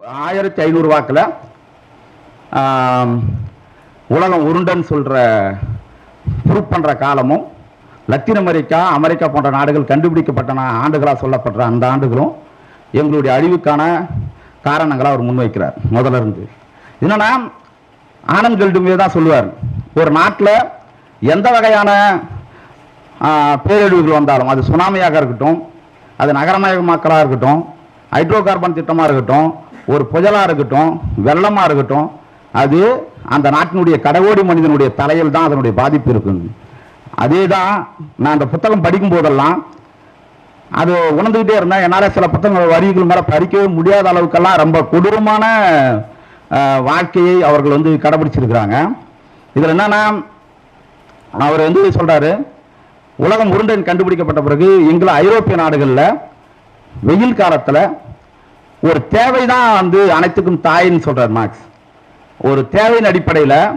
ஆயிரத்தி ஐநூறு வாக்கில் உலகம் உருண்டன் சொல்கிற ப்ரூவ் பண்ணுற காலமும் லத்தீன் அமெரிக்கா அமெரிக்கா போன்ற நாடுகள் கண்டுபிடிக்கப்பட்ட ஆண்டுகளாக சொல்லப்படுற அந்த ஆண்டுகளும் எங்களுடைய அழிவுக்கான காரணங்களை அவர் முன்வைக்கிறார் முதல்ல இருந்து. என்னன்னா ஆனந்த் கல்டுமே தான் சொல்லுவார் ஒரு நாட்டில் எந்த வகையான பேரழிவுகள் வந்தாலும் அது சுனாமியாக இருக்கட்டும் அது நகரமயமாக்கலாக இருக்கட்டும் ஹைட்ரோ கார்பன் திட்டமாக இருக்கட்டும் ஒரு புயலாக இருக்கட்டும் வெள்ளமாக இருக்கட்டும் அது அந்த நாட்டினுடைய கடவோடி மனிதனுடைய தலையில் தான் அதனுடைய பாதிப்பு இருக்குங்க. அதே தான் நான் அந்த புத்தகம் படிக்கும் போதெல்லாம் அது உணர்ந்துக்கிட்டே இருந்தேன். என்னால் சில புத்தகங்கள் வரிகள் மேலே படிக்கவே முடியாத அளவுக்கெல்லாம் ரொம்ப கொடூரமான வாழ்க்கையை அவர்கள் வந்து கடைபிடிச்சிருக்கிறாங்க. இதில் என்னன்னா அவர் வந்து சொல்கிறாரு உலகம் உருண்டன் கண்டுபிடிக்கப்பட்ட பிறகு எங்களை ஐரோப்பிய நாடுகளில் வெயில் காலத்தில் ஒரு தேவை தான் வந்து அனைத்துக்கும் தாயின்னு சொல்கிறார் மார்க்ஸ். ஒரு தேவையின் அடிப்படையில்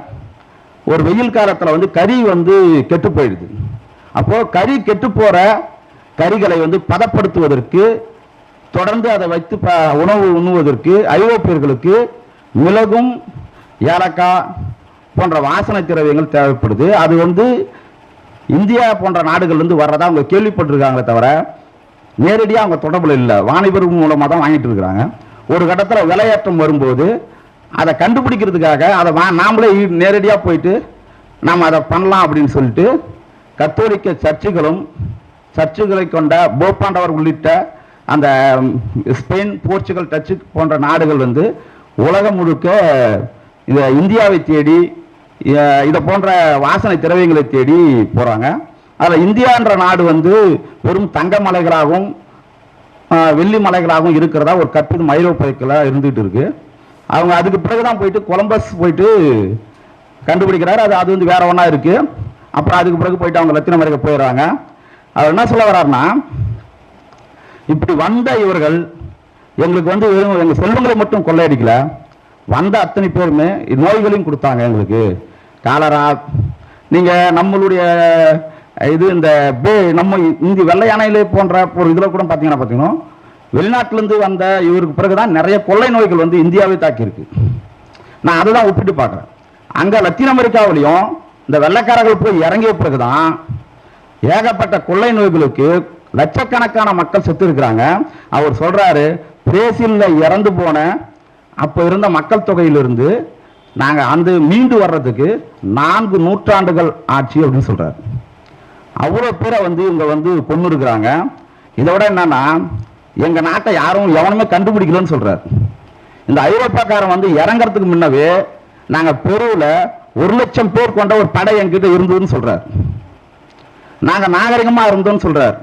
ஒரு வெயில் காலத்தில் வந்து கறி வந்து கெட்டு போயிடுது. அப்போது கறி கெட்டு போகிற கறிகளை வந்து பதப்படுத்துவதற்கு தொடர்ந்து அதை வைத்து ப- உணவு உண்ணுவதற்கு ஐரோப்பியர்களுக்கு மிளகும் ஏலக்காய் போன்ற வாசனை திரவியங்கள் தேவைப்படுது. அது வந்து இந்தியா போன்ற நாடுகள்லேருந்து வர்றதா அவங்க கேள்விப்பட்டிருக்காங்களே தவிர நேரடியாக அவங்க தொடர்பில் இல்லை. வாணிபர் மூலமாக தான் வாங்கிட்டு இருக்கிறாங்க. ஒரு கட்டத்தில் விலையேற்றம் வரும்போது அதை கண்டுபிடிக்கிறதுக்காக அதை வா நாமளே நேரடியாக போயிட்டு நாம் அதை பண்ணலாம் அப்படின்னு சொல்லிட்டு கத்தோலிக்க சர்ச்சுகளும் சர்ச்சுகளை கொண்ட போப்பாண்டவர் உள்ளிட்ட அந்த ஸ்பெயின் போர்ச்சுகல் டச்சு போன்ற நாடுகள் வந்து உலகம் முழுக்க இதை இந்தியாவை தேடி இதை போன்ற வாசனை திரவியங்களை தேடி போகிறாங்க அதில் இந்தியான்ற நாடு வந்து வெறும் தங்க மலைகளாகவும் வெள்ளி மலைகளாகவும் இருக்கிறதா ஒரு கற்பிதம் ஐரோப்பியத்தில் இருந்துகிட்டு இருக்கு. அவங்க அதுக்கு பிறகு தான் போயிட்டு கொலம்பஸ் போயிட்டு கண்டுபிடிக்கிறாரு. அது அது வந்து வேற ஒன்றா இருக்கு. அப்புறம் அதுக்கு பிறகு போயிட்டு அவங்க லத்தின அமெரிக்கா போயிடுறாங்க. அவர் என்ன சொல்ல வர்றாருன்னா இப்படி வந்த இவர்கள் எங்களுக்கு வந்து வெறும் எங்கள் செல்வங்களை மட்டும் கொள்ளையடிக்கல. வந்த அத்தனை பேருமே நோய்களையும் கொடுத்தாங்க எங்களுக்கு. காலரா நீங்கள் நம்மளுடைய இது இந்த பே நம்ம இந்த வெள்ளை யானையிலே போன்ற ஒரு இதில் கூட பார்த்தீங்கன்னா பார்த்தீங்கன்னா வெளிநாட்டிலேருந்து வந்த இவருக்கு பிறகு தான் நிறைய கொள்ளை நோய்கள் வந்து இந்தியாவை தாக்கியிருக்கு. நான் அதை தான் ஒப்பிட்டு பார்க்குறேன் அங்கே லத்தீன் அமெரிக்காவிலையும் இந்த வெள்ளைக்காரர்கள் போய் இறங்கிய பிறகு தான் ஏகப்பட்ட கொள்ளை நோய்களுக்கு லட்சக்கணக்கான மக்கள் செத்து இருக்கிறாங்க அவர் சொல்கிறாரு பிரேசிலில் இறந்து போன அப்போ இருந்த மக்கள் தொகையிலிருந்து நாங்கள் அந்த மீண்டு வர்றதுக்கு நான்கு நூற்றாண்டுகள் ஆட்சி அப்படின்னு சொல்கிறார் அவ்வளோ பேரை வந்து இவங்க வந்து கொண்டு இருக்கிறாங்க இதோட என்னன்னா எங்க நாட்டை யாரும் எவனுமே கண்டுபிடிக்கலன்னு சொல்றாரு. இந்த ஐரோப்பாக்காரன் வந்து இறங்கறதுக்கு முன்னவே நாங்க பெருவில் ஒரு லட்சம் பேர் கொண்ட ஒரு படை என்கிட்ட இருந்ததுன்னு சொல்றாரு. நாங்க நாகரிகமா இருந்தோம்னு சொல்றாரு.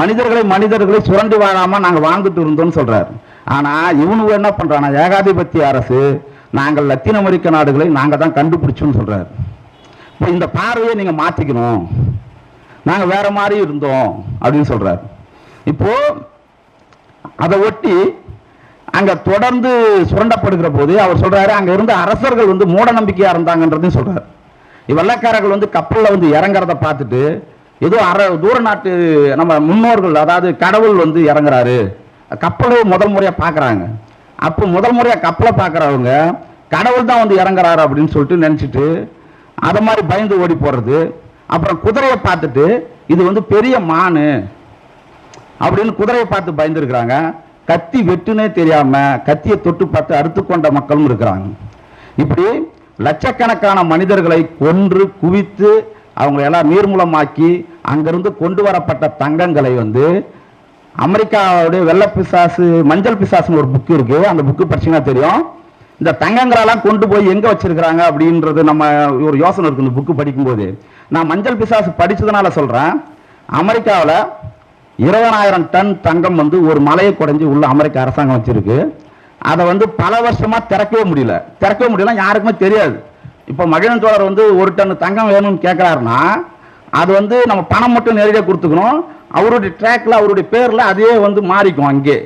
மனிதர்களை மனிதர்களை சுரண்டி வாழாம நாங்க வாழ்ந்துட்டு இருந்தோம்னு சொல்றாரு. ஆனா இவனுங்க என்ன பண்ணுறான்னா ஏகாதிபத்திய அரசு நாங்கள் லத்தீன் அமெரிக்க நாடுகளை நாங்க தான் கண்டுபிடிச்சோம்னு சொல்றாரு. இப்போ இந்த பார்வையை நீங்க மாத்திக்கணும். நாங்கள் வேற மாதிரி இருந்தோம் அப்படின்னு சொல்றாரு. இப்போ அதை ஒட்டி அங்க தொடர்ந்து சுரண்டப்படுகிற போது அவர் சொல்றாரு அங்க இருந்த அரசர்கள் வந்து மூட நம்பிக்கையா இருந்தாங்கன்றதையும் சொல்றாரு. வெள்ளக்காரர்கள் வந்து கப்பலில் வந்து இறங்குறத பார்த்துட்டு ஏதோ அற தூர நாட்டு நம்ம முன்னோர்கள் அதாவது கடவுள் வந்து இறங்குறாரு. கப்பலை முதல் முறையாக பார்க்குறாங்க அப்போ முதல் முறையாக கப்பலை பார்க்குறவங்க கடவுள் தான் வந்து இறங்குறாரு அப்படின்னு சொல்லிட்டு நினச்சிட்டு அதை மாதிரி பயந்து ஓடி போடுறது அப்புறம் குதிரையை பார்த்துட்டு இது வந்து பெரிய மானு அப்படின்னு குதிரையை பார்த்து பயந்துருக்கிறாங்க. கத்தி வெட்டுனே தெரியாம கத்தியை தொட்டு பார்த்து அறுத்து கொண்ட மக்களும் இருக்கிறாங்க. இப்படி லட்சக்கணக்கான மனிதர்களை கொன்று குவித்து அவங்களை எல்லாம் நீர்மூலமாக்கி அங்கிருந்து கொண்டு வரப்பட்ட தங்கங்களை வந்து அமெரிக்காவுடைய வெள்ளை பிசாசு மஞ்சள் பிசாசுன்னு ஒரு புக்கு இருக்கு. அந்த புக்கு படிச்சீங்கன்னா தெரியும். இந்த தங்கங்களெல்லாம் கொண்டு போய் எங்க வச்சிருக்கிறாங்க அப்படின்றது நம்ம ஒரு யோசனை இருக்கு இந்த புக்கு படிக்கும்போது. நான் மஞ்சள் பிசாசு படித்ததுனால சொல்கிறேன் அமெரிக்காவில் இருபதாயிரம் டன் தங்கம் வந்து ஒரு மலையை குறைஞ்சி உள்ள அமெரிக்க அரசாங்கம் வச்சுருக்கு. அதை வந்து பல வருஷமாக திறக்கவே முடியல. திறக்கவே முடியல யாருக்குமே தெரியாது. இப்போ மகிழன் தோழர் வந்து ஒரு டன் தங்கம் வேணும்னு கேட்குறாருன்னா அது வந்து நம்ம பணம் மட்டும் நேரடியாக கொடுத்துக்கணும். அவருடைய ட்ராக்ல அவருடைய பேரில் அதே வந்து மாறிக்கும் அங்கே.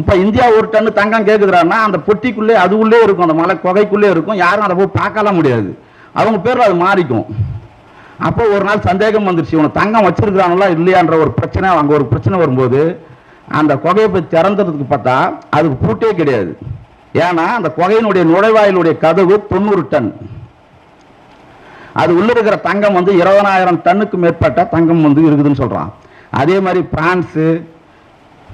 இப்போ இந்தியா ஒரு டன்னு தங்கம் கேட்குறாருன்னா அந்த பொட்டிக்குள்ளே அது உள்ளே இருக்கும். அந்த மலை குகைக்குள்ளே இருக்கும். யாரும் அதை போய் பார்க்கலாம் முடியாது. அவங்க பேரில் அது மாறிக்கும். அப்போ ஒரு நாள் சந்தேகம் வந்துருச்சு இவனை தங்கம் வச்சிருக்கிறாங்களா இல்லையான்ற ஒரு பிரச்சனை அங்கே ஒரு பிரச்சனை வரும்போது அந்த குகையை போய் திறந்ததுக்கு பார்த்தா அதுக்கு பூட்டே கிடையாது. ஏன்னா அந்த குகையினுடைய நுழைவாயிலுடைய கதவு தொண்ணூறு டன். அது உள்ள இருக்கிற தங்கம் வந்து இருபதனாயிரம் டன்னுக்கு மேற்பட்ட தங்கம் வந்து இருக்குதுன்னு சொல்கிறான் அதே மாதிரி பிரான்ஸு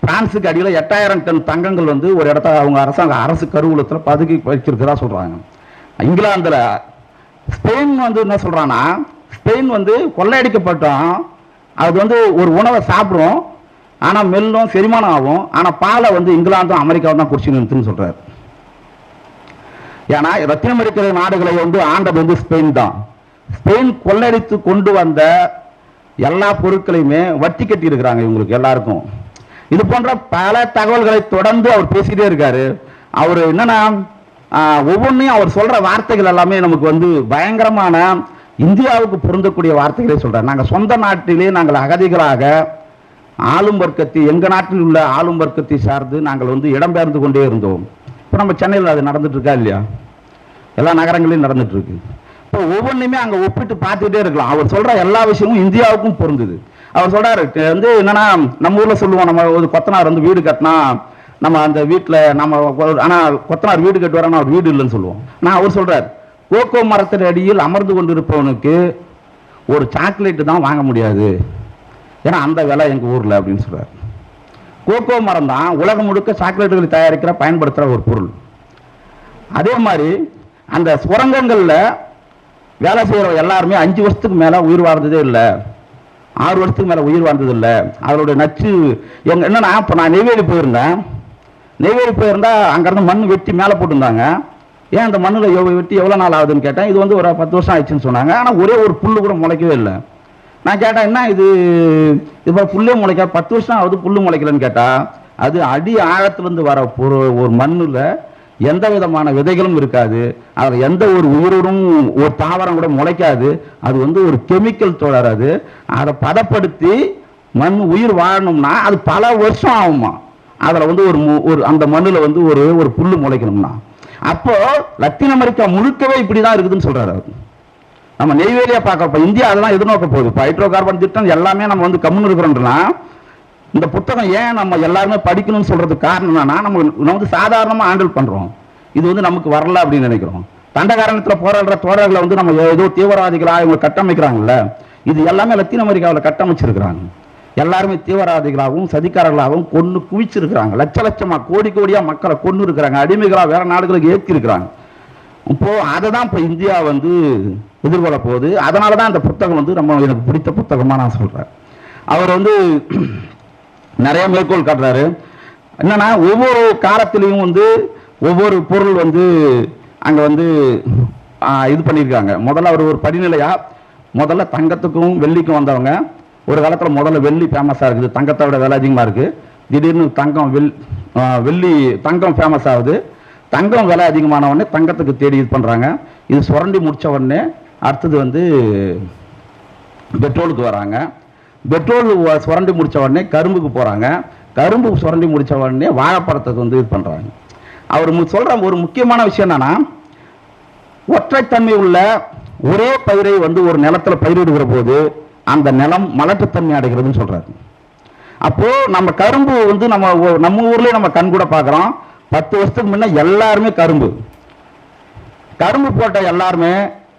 பிரான்ஸுக்கு அடியில் எட்டாயிரம் டன் தங்கங்கள் வந்து ஒரு இடத்த அவங்க அரசாங்க அரசு கருவூலத்தில் பதுக்கி வச்சிருக்கிறதா சொல்கிறாங்க இங்கிலாந்தில் ஸ்பெயின் வந்து என்ன சொல்கிறான்னா ஸ்பெயின் வந்து கொள்ளையடிக்கப்பட்டோம். அது வந்து ஒரு உணவை சாப்பிடும் ஆனால் மெல்லும் செரிமானம் ஆகும். ஆனால் பாலை வந்து இங்கிலாந்தும் அமெரிக்காவும் தான் குடிச்சு நிறுத்துன்னு சொல்கிறார் ஏன்னா ரத்தினம் இருக்கிற நாடுகளை வந்து ஆண்டது வந்து ஸ்பெயின் தான். ஸ்பெயின் கொள்ளடித்து கொண்டு வந்த எல்லா பொருட்களையுமே வட்டி கட்டி இருக்கிறாங்க இவங்களுக்கு எல்லாருக்கும். இது போன்ற பல தகவல்களை தொடர்ந்து அவர் பேசிக்கிட்டே இருக்காரு. அவர் என்னன்னா ஒவ்வொன்றையும் அவர் சொல்ற வார்த்தைகள் எல்லாமே நமக்கு வந்து பயங்கரமான இந்தியாவுக்கு பொருந்தக்கூடிய வார்த்தைகளை சொல்கிறார் நாங்கள் சொந்த நாட்டிலே நாங்கள் அகதிகளாக ஆளும் வர்க்கத்தை எங்கள் நாட்டில் உள்ள ஆளும் வர்க்கத்தை சார்ந்து நாங்கள் வந்து இடம்பெயர்ந்து கொண்டே இருந்தோம். இப்போ நம்ம சென்னையில் அது நடந்துட்டுருக்கா இல்லையா? எல்லா நகரங்களையும் நடந்துட்டுருக்கு. இப்போ ஒவ்வொன்றுமே அங்கே ஒப்பிட்டு பார்த்துக்கிட்டே இருக்கலாம். அவர் சொல்கிற எல்லா விஷயமும் இந்தியாவுக்கும் பொருந்துது. அவர் சொல்கிறார் வந்து என்னென்னா நம்ம ஊரில் சொல்லுவோம் நம்ம ஒரு கொத்தனார் வந்து வீடு கட்டினா நம்ம அந்த வீட்டில் நம்ம ஆனால் கொத்தனார் வீடு கட்டுவார் ஆனால் அவர் வீடு இல்லைன்னு சொல்லுவோம். நான் அவர் சொல்கிறார் கோகோ மரத்தின் அடியில் அமர்ந்து கொண்டிருப்பவனுக்கு ஒரு சாக்லேட் தான் வாங்க முடியாது. ஏன்னா அந்த விலை எங்கள் ஊரில் அப்படின்னு சொல்கிறார் கோகோ மரம் தான் உலகம் முழுக்க சாக்லேட்டுகளை தயாரிக்கிற பயன்படுத்துகிற ஒரு பொருள். அதே மாதிரி அந்த சுரங்கங்களில் வேலை செய்கிற எல்லாருமே அஞ்சு வருஷத்துக்கு மேலே உயிர் வாழ்ந்ததே இல்லை. ஆறு வருஷத்துக்கு மேலே உயிர் வாழ்ந்தது இல்லை. அதனுடைய நச்சு எங்கள் என்னென்னா இப்போ நான் நெய்வேலி போயிருந்தேன். நெய்வேலி போயிருந்தால் அங்கேருந்து மண் வெட்டி மேலே போட்டிருந்தாங்க. ஏன் அந்த மண்ணில் எவ்வளோ வெட்டி எவ்வளோ நாள் ஆகுதுன்னு கேட்டேன். இது வந்து ஒரு பத்து வருஷம் ஆயிடுச்சுன்னு சொன்னாங்க. ஆனால் ஒரே ஒரு புல்லு கூட முளைக்கவே இல்லை. நான் கேட்டேன் என்ன இது? இப்போ புல்லே முளைக்க? பத்து வருஷம் ஆகுது புல்லு முளைக்கலன்னு கேட்டால் அது அடி ஆழத்துலேருந்து வர ஒரு ஒரு மண்ணில் எந்த விதமான விதைகளும் இருக்காது. அதில் எந்த ஒரு உயிரும் ஒரு தாவரம் கூட முளைக்காது. அது வந்து ஒரு கெமிக்கல் தொடர் அது. அதை பதப்படுத்தி மண் உயிர் வாழணும்னா அது பல வருஷம் ஆகுமா? அதில் வந்து ஒரு மு- ஒரு அந்த மண்ணில் வந்து ஒரு ஒரு புல்லு முளைக்கணும்னா. அப்போ லத்தீன் அமெரிக்கா முழுக்கவே இப்படி தான் இருக்குதுன்னு சொல்றாரு அவர். நம்ம நெய்வேலியா பார்க்க இப்போ இந்தியா அதெல்லாம் எதிர்நோக்க போகுது. இப்போ ஹைட்ரோ கார்பன் திட்டம் எல்லாமே நம்ம வந்து கம்முன்னு இருக்கிறோம்னா இந்த புத்தகம் ஏன் நம்ம எல்லாருமே படிக்கணும்னு சொல்றதுக்கு காரணம் என்னன்னா நம்ம நம்ம வந்து சாதாரணமாக ஹேண்டில் பண்றோம். இது வந்து நமக்கு வரல அப்படின்னு நினைக்கிறோம். தண்டகாரணத்தில் போராடுற தோழர்களை வந்து நம்ம ஏதோ தீவிரவாதிகளாக இவங்க கட்டமைக்கிறாங்கல்ல. இது எல்லாமே லத்தீன் அமெரிக்காவில் கட்டமைச்சிருக்கிறாங்க. எல்லாருமே தீவிரவாதிகளாகவும் சதிக்காரர்களாகவும் கொன்று குவிச்சிருக்கிறாங்க. லட்ச லட்சமாக கோடி கோடியாக மக்களை கொண்டு இருக்கிறாங்க. அடிமைகளாக வேற நாடுகளுக்கு ஏற்றிருக்கிறாங்க இப்போது அதை தான் இப்போ இந்தியா வந்து எதிர்கொள்ள போகுது. அதனால தான் அந்த புத்தகம் வந்து நம்ம எனக்கு பிடித்த புத்தகமாக நான் சொல்கிறேன் அவர் வந்து நிறைய மேற்கோள் காட்டுறாரு. என்னன்னா ஒவ்வொரு காலத்திலையும் வந்து ஒவ்வொரு பொருள் வந்து அங்கே வந்து இது பண்ணியிருக்காங்க. முதல்ல அவர் ஒரு படிநிலையாக முதல்ல தங்கத்துக்கும் வெள்ளிக்கும் வந்தவங்க. ஒரு காலத்தில் முதல்ல வெள்ளி ஃபேமஸாக இருக்குது. தங்கத்தை விட விலை அதிகமாக இருக்குது திடீர்னு தங்கம் வெள் வெள்ளி தங்கம் ஃபேமஸ் ஆகுது. தங்கம் விலை அதிகமான உடனே தங்கத்துக்கு தேடி இது பண்ணுறாங்க இது சுரண்டி முடித்த உடனே அடுத்தது வந்து பெட்ரோலுக்கு வராங்க. பெட்ரோல் சுரண்டி முடித்த உடனே கரும்புக்கு போகிறாங்க கரும்பு சுரண்டி முடித்த உடனே வாழைப்பழத்துக்கு வந்து இது பண்ணுறாங்க அவர் சொல்கிற ஒரு முக்கியமான விஷயம் என்னென்னா ஒற்றைத்தன்மை உள்ள ஒரே பயிரை வந்து ஒரு நிலத்துல பயிரிடுகிற போது அந்த நிலம் மலட்டுத்தன்மை அடைகிறதுன்னு சொல்கிறாரு அப்போது நம்ம கரும்பு வந்து நம்ம நம்ம ஊர்லேயே நம்ம கண் கூட பார்க்குறோம். பத்து வருஷத்துக்கு முன்னே எல்லாருமே கரும்பு. கரும்பு போட்ட எல்லாருமே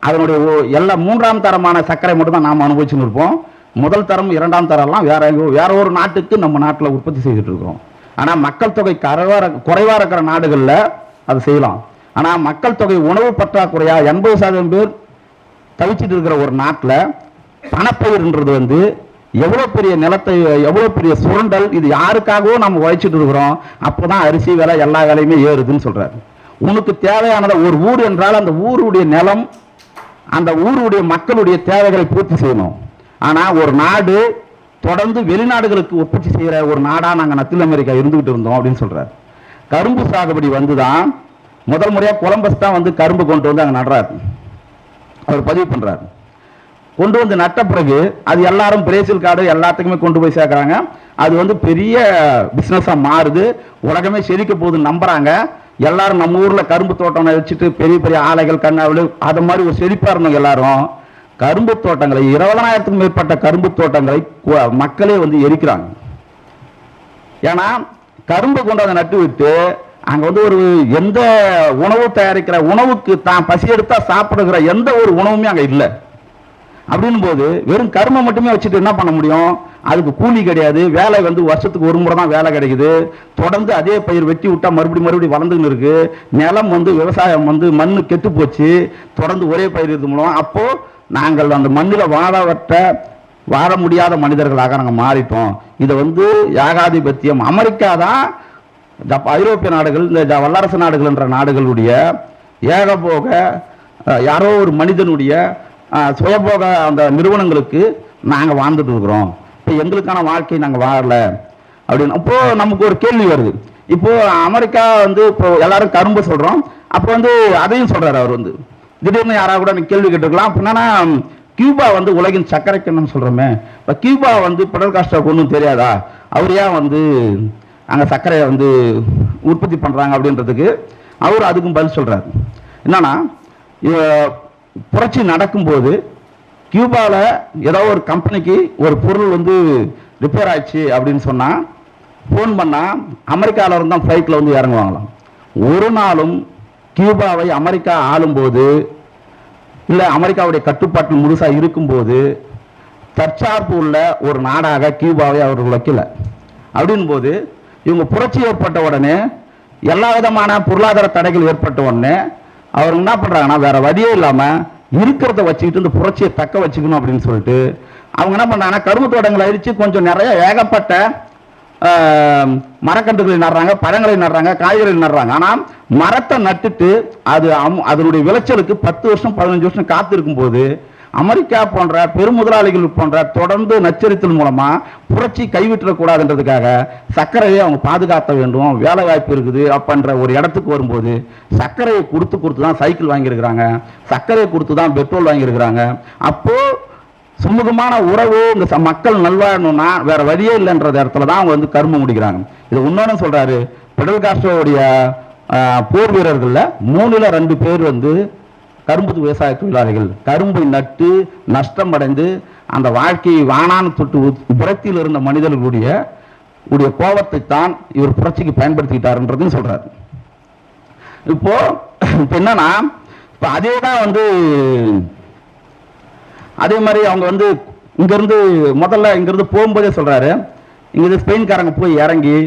அதனுடைய எல்லா மூன்றாம் தரமான சர்க்கரை மட்டும் தான் நாம் அனுபவிச்சுன்னு இருப்போம். முதல் தரம் இரண்டாம் தரம்லாம் வேற வேற ஒரு நாட்டுக்கு நம்ம நாட்டில் உற்பத்தி செய்துட்டு இருக்கிறோம். ஆனால் மக்கள் தொகை கரவா குறைவாக இருக்கிற நாடுகளில் அது செய்யலாம். ஆனால் மக்கள் தொகை உணவு பற்றாக்குறையா எண்பது சதவீதம் பேர் தவிச்சிட்டு இருக்கிற ஒரு நாட்டில் பணப்பயிர்ன்றது வந்து எவ்வளோ பெரிய நிலத்தை எவ்வளோ பெரிய சுரண்டல் இது யாருக்காகவோ நம்ம உழைச்சிட்டு இருக்கிறோம். அப்போ தான் அரிசி விலை எல்லா வேலையுமே ஏறுதுன்னு சொல்கிறாரு உனக்கு தேவையானதை ஒரு ஊர் என்றால் அந்த ஊருடைய நிலம் அந்த ஊருடைய மக்களுடைய தேவைகளை பூர்த்தி செய்யணும். ஆனால் ஒரு நாடு தொடர்ந்து வெளிநாடுகளுக்கு உற்பத்தி செய்கிற ஒரு நாடாக நாங்கள் நத்தில் அமெரிக்கா இருந்துகிட்டு இருந்தோம் அப்படின்னு சொல்கிறார் கரும்பு சாகுபடி வந்து தான் முதல் முறையாக கொலம்பஸ் தான் வந்து கரும்பு கொண்டு வந்து அங்கே நடுறாரு. அவர் பதிவு பண்ணுறாரு கொண்டு வந்து நட்ட பிறகு அது எல்லாரும் பிரேசில் கார்டு எல்லாத்துக்குமே கொண்டு போய் சேர்க்குறாங்க. அது வந்து பெரிய பிஸ்னஸாக மாறுது. உலகமே செழிக்க போகுதுன்னு நம்புறாங்க. எல்லாரும் நம்ம ஊரில் கரும்பு தோட்டம் வச்சுட்டு பெரிய பெரிய ஆலைகள் கண்ணாவில் அது மாதிரி ஒரு செழிப்பாக இருந்தவங்க எல்லாரும் கரும்பு தோட்டங்களை இருபதனாயிரத்துக்கும் மேற்பட்ட கரும்பு தோட்டங்களை மக்களே வந்து எரிக்கிறாங்க. ஏன்னா கரும்பு கொண்டு வந்து நட்டு விட்டு அங்கே வந்து ஒரு எந்த உணவு தயாரிக்கிற உணவுக்கு தான் பசி எடுத்தா சாப்பிடுகிற எந்த ஒரு உணவுமே அங்கே இல்லை. அப்படின்னு போது வெறும் கருமை மட்டுமே வச்சுட்டு என்ன பண்ண முடியும்? அதுக்கு கூலி கிடையாது. வேலை வந்து வருஷத்துக்கு ஒரு முறை தான் வேலை கிடைக்குது. தொடர்ந்து அதே பயிர் வெட்டி விட்டா மறுபடியும் மறுபடியும் வளர்ந்துன்னு இருக்கு. நிலம் வந்து விவசாயம் வந்து மண் கெட்டு போச்சு. தொடர்ந்து ஒரே பயிர் இது மூலம். அப்போ நாங்கள் அந்த மண்ணில் வாழவற்ற வாழ முடியாத மனிதர்களாக நாங்கள் மாறிட்டோம். இதை வந்து ஏகாதிபத்தியம். அமெரிக்கா தான் ஐரோப்பிய நாடுகள் இந்த வல்லரசு நாடுகள் என்ற நாடுகளுடைய ஏகபோக யாரோ ஒரு மனிதனுடைய சுயபோக அந்த நிறுவனங்களுக்கு நாங்கள் வாழ்ந்துட்டு இருக்கிறோம். இப்போ எங்களுக்கான வாழ்க்கை நாங்கள் வாழல. அப்படின்னு அப்போது நமக்கு ஒரு கேள்வி வருது. இப்போது அமெரிக்கா வந்து இப்போ எல்லாரும் கரும்பு சொல்கிறோம் அப்போ வந்து அதையும் சொல்கிறார் அவர் வந்து. திடீர்னு யாராவது கூட நீ கேள்வி கேட்டுருக்கலாம். அப்படின்னா என்னன்னா கியூபா வந்து உலகின் சக்கரை கிண்ணம் சொல்கிறோமே இப்போ கியூபா வந்து பிடல் காஸ்டாவுக்கு ஒன்றும் தெரியாதா? அவர் ஏன் வந்து அங்கே சர்க்கரையை வந்து உற்பத்தி பண்ணுறாங்க அப்படின்றதுக்கு அவர் அதுக்கும் பதில் சொல்கிறார் என்னன்னா புரட்சி நடக்கும்போது கியூபாவில் ஏதோ ஒரு கம்பெனிக்கு ஒரு பொருள் வந்து ரிப்பேர் ஆயிடுச்சு அப்படின்னு சொன்னால் ஃபோன் பண்ணால் அமெரிக்காவில் இருந்தால் ஃப்ளைட்டில் வந்து இறங்குவாங்களாம். ஒரு நாளும் கியூபாவை அமெரிக்கா ஆளும்போது இல்லை அமெரிக்காவுடைய கட்டுப்பாட்டில் முழுசாக இருக்கும்போது தற்சார்பு உள்ள ஒரு நாடாக கியூபாவை அவர்கள் வைக்கல. அப்படின் போது இவங்க புரட்சி ஏற்பட்ட உடனே எல்லா விதமான பொருளாதார தடைகள் ஏற்பட்ட உடனே அவர் என்ன பண்ணுறாங்கன்னா வேற வழியே இல்லாமல் இருக்கிறத வச்சுக்கிட்டு இந்த புரட்சியை தக்க வச்சுக்கணும் அப்படின்னு சொல்லிட்டு அவங்க என்ன பண்ணுறாங்கன்னா கரும்பு தோட்டங்களை அழிச்சு கொஞ்சம் நிறைய ஏகப்பட்ட மரக்கன்றுகளை நடுறாங்க பழங்களை நடுறாங்க காய்கறிகள் நடுறாங்க. ஆனால் மரத்தை நட்டுட்டு அது அம்- அதனுடைய விளைச்சலுக்கு பத்து வருஷம் பதினஞ்சு வருஷம் காத்திருக்கும் போது அமெரிக்கா போன்ற பெருமுதலாளிகள் போன்ற தொடர்ந்து நச்சரித்தல் மூலமா புரட்சி கைவிட்டுறக்கூடாதுன்றதுக்காக சர்க்கரையை அவங்க பாதுகாத்த வேண்டும் வேலை வாய்ப்பு இருக்குது அப்படின்ற ஒரு இடத்துக்கு வரும்போது சர்க்கரையை கொடுத்து கொடுத்து தான் சைக்கிள் வாங்கியிருக்கிறாங்க. சர்க்கரையை கொடுத்து தான் பெட்ரோல் வாங்கியிருக்கிறாங்க. அப்போ சுமூகமான உறவு இந்த ச- மக்கள் நல்வாழணும்னா வேற வழியே இல்லைன்ற இடத்துல தான் அவங்க வந்து கரும்பு முடிக்கிறாங்க. இது இன்னொன்னு சொல்றாரு பெடல் காஸ்ட்ரோவுடைய போர் வீரர்களில் மூணுல ரெண்டு பேர் வந்து கரும்பு விவசாய தொழிலாளிகள் கரும்பை நட்டு நஷ்டம் அடைந்து அந்த வாழ்க்கையை வானான்னு தொட்டு உ- புறத்தில் இருந்த மனிதர்களுடைய உடைய கோபத்தை தான் இவர் புரட்சிக்கு பயன்படுத்திக்கிட்டாருன்றதையும் சொல்றார். இப்போ இப்போ என்னன்னா இப்போ அதே தான் வந்து அதே மாதிரி அவங்க வந்து இங்கேருந்து முதல்ல இங்கிருந்து போகும்போதே சொல்கிறாரு இங்கேருந்து ஸ்பெயின்காரங்க போய் இறங்கி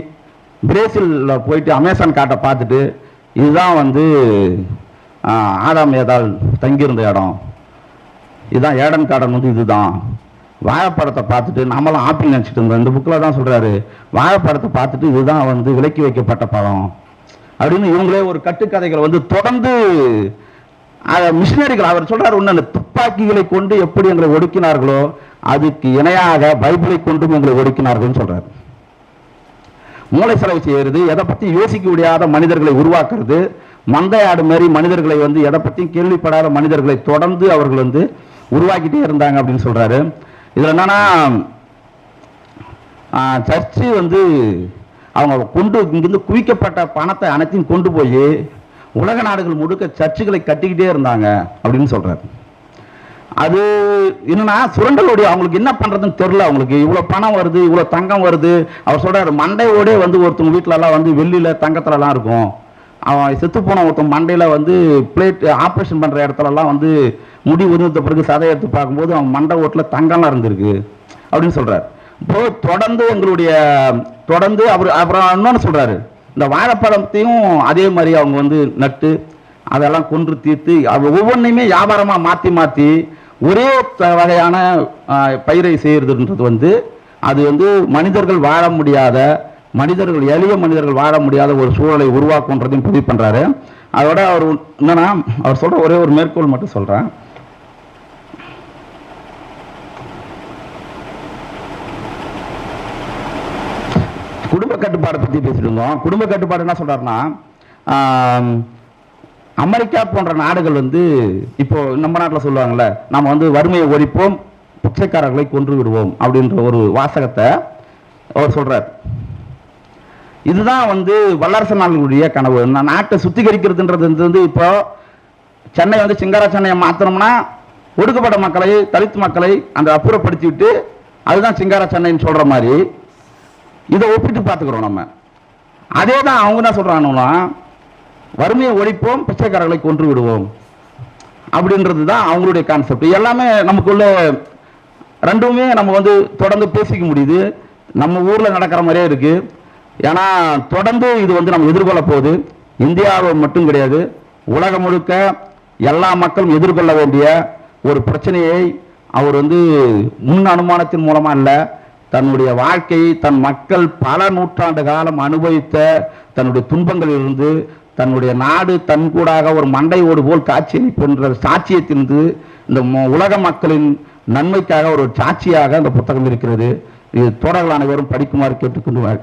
பிரேசிலில் போயிட்டு அமேசான் காட்டை பார்த்துட்டு இதுதான் வந்து ஆடாம் ஏதாவது ஏதால் தங்கியிருந்த இடம். இதுதான் ஏடன் கார்டன் வந்து இதுதான். வாழைப்படத்தை பார்த்துட்டு நம்மளாம் ஆப்பிள் நினச்சிட்டு இருந்தோம். இந்த புக்கில் தான் சொல்கிறாரு வாழைப்படத்தை பார்த்துட்டு இதுதான் வந்து விலக்கி வைக்கப்பட்ட படம் அப்படின்னு இவங்களே ஒரு கட்டுக்கதைகளை வந்து தொடர்ந்து அஹ், மிஷினரிகள் அவர் சொல்றாரு ஒண்ணு துப்பாக்கிகளை கொண்டு எப்படி எங்களை ஒடுக்கினார்களோ அதுக்கு இணையாக பைபிளை கொண்டும் எங்களை ஒடுக்கினார்கள்னு சொல்றாரு. மூளை செலவு செய்யறது எதை பற்றி யோசிக்க முடியாத மனிதர்களை உருவாக்குறது மந்தையாடு மாதிரி மனிதர்களை வந்து எதை பற்றியும் கேள்விப்படாத மனிதர்களை தொடர்ந்து அவர்கள் வந்து உருவாக்கிட்டே இருந்தாங்க அப்படின்னு சொல்கிறாரு இதில் என்னன்னா சர்ச்சு வந்து அவங்க கொண்டு இங்கிருந்து குவிக்கப்பட்ட பணத்தை அனைத்தையும் கொண்டு போய் உலக நாடுகள் முழுக்க சர்ச்சுகளை கட்டிக்கிட்டே இருந்தாங்க அப்படின்னு சொல்கிறாரு அது என்னன்னா சுரண்டலுடைய அவங்களுக்கு என்ன பண்றதுன்னு தெரியல. அவங்களுக்கு இவ்வளவு பணம் வருது இவ்வளவு தங்கம் வருது. அவர் சொல்றாரு மண்டையோட வந்து ஒருத்தவங்க வீட்ல வந்து வெள்ளியில தங்கத்துலலாம் இருக்கும். அவன் செத்து போன ஒருத்தன் மண்டையில வந்து பிளேட் ஆப்ரேஷன் பண்ற இடத்துலலாம் வந்து முடி உதிர்ந்த பிறகு சதை எடுத்து பார்க்கும்போது அவன் மண்டை ஓட்டுல தங்கம்லாம் இருந்திருக்கு. அப்படின்னு சொல்றாரு. இப்போ தொடர்ந்து எங்களுடைய தொடர்ந்து அவர் அப்புறம் இன்னொன்னு சொல்றாரு. இந்த வாழைப்பழத்தையும் அதே மாதிரி அவங்க வந்து நட்டு அதெல்லாம் கொன்று தீர்த்து அது ஒவ்வொன்றையுமே வியாபாரமாக மாற்றி மாற்றி ஒரே வகையான பயிரை செய்கிறதுன்றது வந்து அது வந்து மனிதர்கள் வாழ முடியாத மனிதர்கள் எளிய மனிதர்கள் வாழ முடியாத ஒரு சூழலை உருவாக்குன்றதையும் பதிவு பண்ணுறாரு அதோட அவர் என்னன்னா அவர் சொல்கிற ஒரே ஒரு மேற்கோள் மட்டும் சொல்கிறேன் குடும்ப கட்டுப்பாடை பற்றி பேசிட்டு இருந்தோம். குடும்ப கட்டுப்பாடு என்ன சொல்கிறாருன்னா அமெரிக்கா போன்ற நாடுகள் வந்து இப்போ நம்ம நாட்டில் சொல்லுவாங்கல்ல நம்ம வந்து வறுமையை ஒழிப்போம் பிச்சைக்காரர்களை கொன்று விடுவோம் அப்படின்ற ஒரு வாசகத்தை அவர் சொல்றார். இதுதான் வந்து வல்லரசு நாடுகளுடைய கனவு. நான் நாட்டை சுத்திகரிக்கிறதுன்றது வந்து இப்போ சென்னை வந்து சிங்காரா சென்னையை மாத்தணும்னா ஒடுக்கப்பட்ட மக்களை தலித் மக்களை அந்த அப்புறப்படுத்தி விட்டு அதுதான் சிங்காரா சென்னைன்னு சொல்ற மாதிரி இதை ஒப்பிட்டு பார்த்துக்கிறோம் நம்ம. அதே தான் அவங்க என்ன சொல்றாங்கன்னா வறுமையை ஒழிப்போம் பிச்சைக்காரர்களை கொன்று விடுவோம். அப்படின்றது தான் அவங்களுடைய கான்செப்ட் எல்லாமே நமக்குள்ள ரெண்டுமே நம்ம வந்து தொடர்ந்து பேசிக்க முடியுது. நம்ம ஊரில் நடக்கிற மாதிரியே இருக்குது ஏன்னா தொடர்ந்து இது வந்து நம்ம எதிர்கொள்ள போகுது. இந்தியாவை மட்டும் கிடையாது. உலகம் முழுக்க எல்லா மக்களும் எதிர்கொள்ள வேண்டிய ஒரு பிரச்சனையை அவர் வந்து முன் அனுமானத்தின் மூலமாக இல்லை தன்னுடைய வாழ்க்கையை தன் மக்கள் பல நூற்றாண்டு காலம் அனுபவித்த தன்னுடைய துன்பங்களிலிருந்து தன்னுடைய நாடு தன் கூடாக ஒரு போல் ஓடு போல் சாட்சியை சாட்சியத்திலிருந்து இந்த உலக மக்களின் நன்மைக்காக ஒரு சாட்சியாக அந்த புத்தகம் இருக்கிறது. இது தொடர்கள் அனைவரும் படிக்குமாறு கேட்டுக்கொண்டு வாழ்~